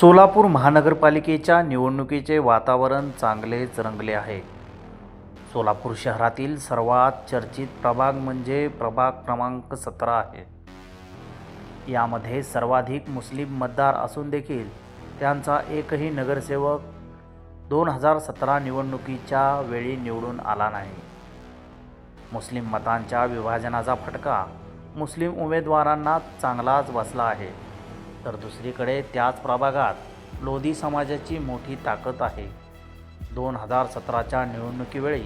सोलापूर महानगरपालिकेच्या निवडणुकीचे वातावरण चांगलेच रंगले आहे. सोलापूर शहरातील सर्वात चर्चित प्रभाग म्हणजे प्रभाग क्रमांक सतरा आहे. यामध्ये सर्वाधिक मुस्लिम मतदार असून देखील त्यांचा एकही नगरसेवक दोन हजार सतरा निवडणुकीच्या वेळी निवडून आला नाही. मुस्लिम मतांच्या विभाजनाचा फटका मुस्लिम उमेदवारांना चांगलाच बसला आहे. तर दुसरीकडे त्याच प्रभागात लोधी समाजाची मोठी ताकद आहे. दोन हजार सतराच्या निवडणुकीवेळी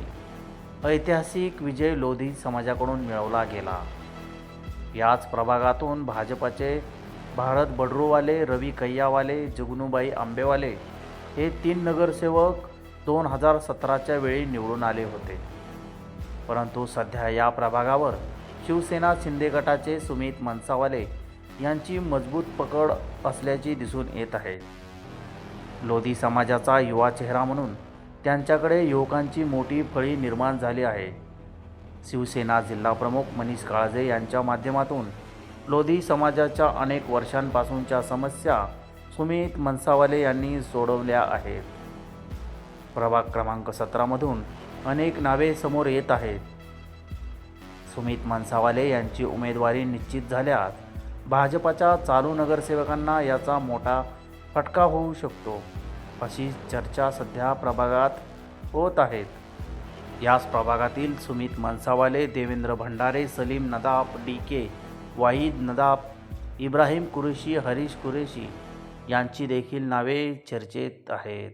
ऐतिहासिक विजय लोधी समाजाकडून मिळवला गेला. याच प्रभागातून भाजपाचे भारत बडरूवाले रवी कैयावाले जुगनूबाई आंबेवाले हे तीन नगरसेवक दोन हजार सतराच्या वेळी निवडून आले होते. परंतु सध्या या प्रभागावर शिवसेना शिंदे गटाचे सुमित मनसावाले यांची मजबूत पकड असल्याची दिसून येत आहे. लोधी समाजाचा युवा चेहरा म्हणून त्यांच्याकडे युवकांची मोठी फळी निर्माण झाली आहे. शिवसेना जिल्हाप्रमुख मनीष काळजे यांच्या माध्यमातून लोधी समाजाच्या अनेक वर्षांपासूनच्या समस्या सुमित मनसावाले यांनी सोडवल्या आहेत. प्रभाग क्रमांक सतरामधून अनेक नावे समोर येत आहेत. सुमित मनसावाले यांची उमेदवारी निश्चित झाल्यास भाजपाच्या चालू नगरसेवकांना याचा मोठा फटका होऊ शकतो अशी चर्चा सध्या प्रभागात होत आहेत याच प्रभागातील सुमित मनसावाले देवेंद्र भंडारे सलीम नदाब डी के वाहिद नदाब इब्राहिम कुरेशी हरीश कुरेशी यांची देखील नावे चर्चेत आहेत.